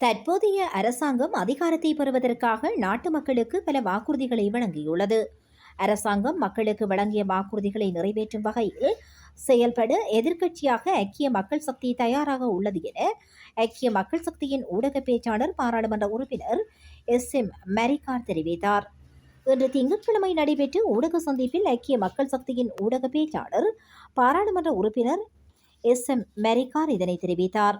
தற்போதைய அரசாங்கம் அதிகாரத்தை பெறுவதற்காக நாட்டு மக்களுக்கு பல வாக்குறுதிகளை வழங்கியுள்ளது. அரசாங்கம் மக்களுக்கு வழங்கிய வாக்குறுதிகளை நிறைவேற்றும் வகையில் செயல்பட எதிர்க்கட்சியாக ஐக்கிய மக்கள் சக்தி தயாராக உள்ளது என ஐக்கிய மக்கள் சக்தியின் ஊடக பேச்சாளர் பாராளுமன்ற உறுப்பினர் எஸ். எம். மரிகார் தெரிவித்தார். இன்று திங்கட்கிழமை நடைபெற்ற ஊடக சந்திப்பில் ஐக்கிய மக்கள் சக்தியின் ஊடக பேச்சாளர் பாராளுமன்ற உறுப்பினர் எஸ். எம். மெரிகார் இதனை தெரிவித்தார்.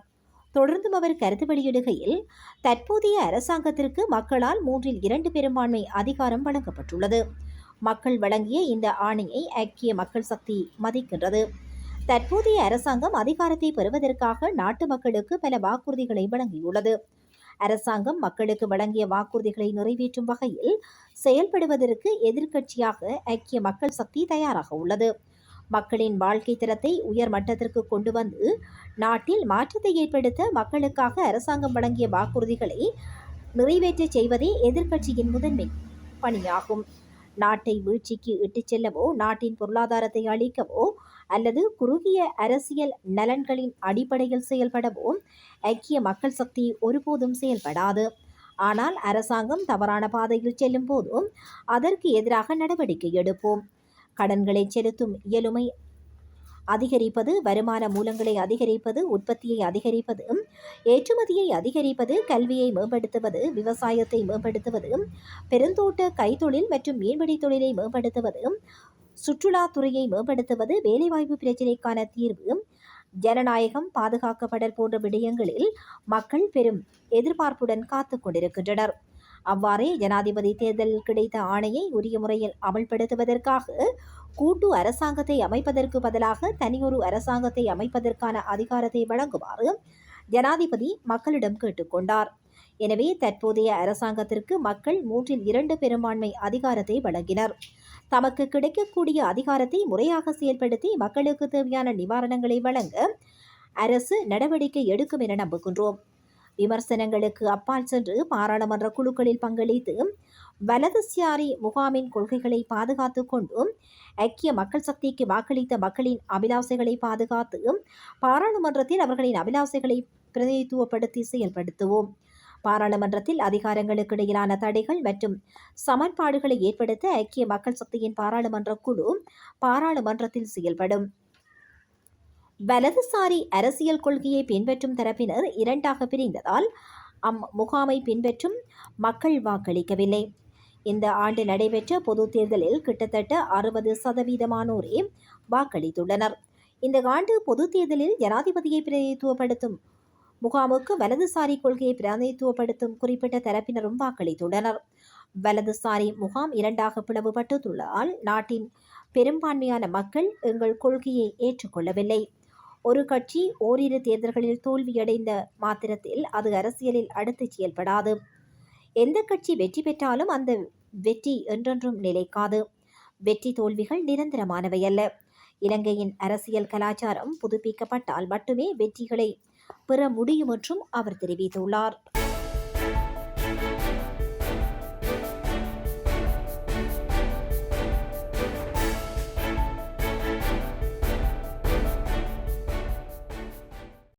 தொடர்ந்தும் அவர் கருத்து வெளியிடுகையில் தற்போதைய அரசாங்கத்திற்கு மக்களால் மூன்றில் இரண்டு பெரும்பான்மை அதிகாரம் வழங்கப்பட்டுள்ளது. மக்கள் வழங்கிய இந்த ஆணையை ஐக்கிய மக்கள் சக்தி மதிக்கின்றது. தற்போதைய அரசாங்கம் அதிகாரத்தை பெறுவதற்காக நாட்டு மக்களுக்கு பல வாக்குறுதிகளை வழங்கியுள்ளது. அரசாங்கம் மக்களுக்கு வழங்கிய வாக்குறுதிகளை நிறைவேற்றும் வகையில் செயல்படுவதற்கு எதிர்க்கட்சியாக ஐக்கிய மக்கள் சக்தி தயாராக உள்ளது. மக்களின் வாழ்க்கை தரத்தை உயர் மட்டத்திற்கு கொண்டு வந்து நாட்டில் மாற்றத்தை ஏற்படுத்த மக்களுக்காக அரசாங்கம் வழங்கிய வாக்குறுதிகளை நிறைவேற்றச் செய்வதே எதிர்க்கட்சியின் முதன்மை பணியாகும். நாட்டை வீழ்ச்சிக்கு இட்டுச் செல்லவோ நாட்டின் பொருளாதாரத்தை அழிக்கவோ அல்லது குறுகிய அரசியல் நலன்களின் அடிப்படையில் செயல்படவோ ஐக்கிய மக்கள் சக்தி ஒருபோதும் செயல்படாது. ஆனால் அரசாங்கம் தவறான பாதையில் செல்லும் போதும் அதற்கு எதிராக நடவடிக்கை எடுப்போம். கடன்களை செலுத்தும் இயலுமை அதிகரிப்பது வருமான மூலங்களை அதிகரிப்பது உற்பத்தியை அதிகரிப்பது ஏற்றுமதியை அதிகரிப்பது கல்வியை மேம்படுத்துவது விவசாயத்தை மேம்படுத்துவது பெருந்தோட்ட கைத்தொழில் மற்றும் மீன்பிடி தொழிலை மேம்படுத்துவது சுற்றுலாத்துறையை மேம்படுத்துவது வேலைவாய்ப்பு பிரச்சினைக்கான தீர்வு ஜனநாயகம் பாதுகாக்கப்படல் போன்ற விடயங்களில் மக்கள் பெரும் எதிர்பார்ப்புடன் காத்து கொண்டிருக்கின்றனர். அவ்வாறே ஜனாதிபதி தேர்தலில் கிடைத்த ஆணையை உரிய முறையில் அமல்படுத்துவதற்காக கூட்டு அரசாங்கத்தை அமைப்பதற்கு பதிலாக தனியொரு அரசாங்கத்தை அமைப்பதற்கான அதிகாரத்தை வழங்குமாறு ஜனாதிபதி மக்களிடம் கேட்டுக்கொண்டார் எனவே தற்போதைய அரசாங்கத்திற்கு மக்கள் மூன்றில் இரண்டு பெரும்பான்மை அதிகாரத்தை வழங்கினர். தமக்கு கிடைக்கக்கூடிய அதிகாரத்தை முறையாக செயல்படுத்தி மக்களுக்கு தேவையான நிவாரணங்களை வழங்க அரசு நடவடிக்கை எடுக்கும் என நம்புகின்றோம். விமர்சனங்களுக்கு அப்பால் சென்று பாராளுமன்ற குழுக்களில் பங்களித்து வலதுசாரி முகாமின் கொள்கைகளை பாதுகாத்து கொண்டும் ஐக்கிய மக்கள் சக்திக்கு வாக்களித்த மக்களின் அபிலாசைகளை பாதுகாத்து பாராளுமன்றத்தில் அவர்களின் அபிலாசைகளை பிரதிநிதித்துவப்படுத்தி செயல்படுத்துவோம். பாராளுமன்றத்தில் அதிகாரங்களுக்கு இடையிலான தடைகள் மற்றும் சமன்பாடுகளை ஏற்படுத்த ஐக்கிய மக்கள் சக்தியின் பாராளுமன்ற குழு பாராளுமன்றத்தில் செயல்படும். வலதுசாரி அரசியல் கொள்கையை பின்பற்றும் தரப்பினர் இரண்டாக பிரிந்ததால் அம் முகாமை பின்பற்றும் மக்கள் வாக்களிக்கவில்லை. இந்த ஆண்டு நடைபெற்ற பொது தேர்தலில் கிட்டத்தட்ட அறுபது சதவீதமானோரே வாக்களித்துள்ளனர். இந்த ஆண்டு பொது தேர்தலில் ஜனாதிபதியை பிரதிநிதித்துவப்படுத்தும் முகாமுக்கு வலதுசாரி கொள்கையை பிரதிநிதித்துவப்படுத்தும் குறிப்பிட்ட தரப்பினரும் வாக்களித்துள்ளனர். வலதுசாரி முகாம் இரண்டாக பிளவுபட்டுள்ளதால் நாட்டின் பெரும்பான்மையான மக்கள் எங்கள் கொள்கையை ஏற்றுக்கொள்ளவில்லை. ஒரு கட்சி ஓரிரு தேர்தல்களில் தோல்வியடைந்த மாத்திரத்தில் அது அரசியலில் அடுத்து செயல்படாது. எந்த கட்சி வெற்றி பெற்றாலும் அந்த வெற்றி என்றென்றும் நிலைக்காது. வெற்றி தோல்விகள் நிரந்தரமானவை அல்ல. இலங்கையின் அரசியல் கலாச்சாரம் புதுப்பிக்கப்பட்டால் மட்டுமே வெற்றிகளை பெற முடியும் என்றும் அவர் தெரிவித்துள்ளார்.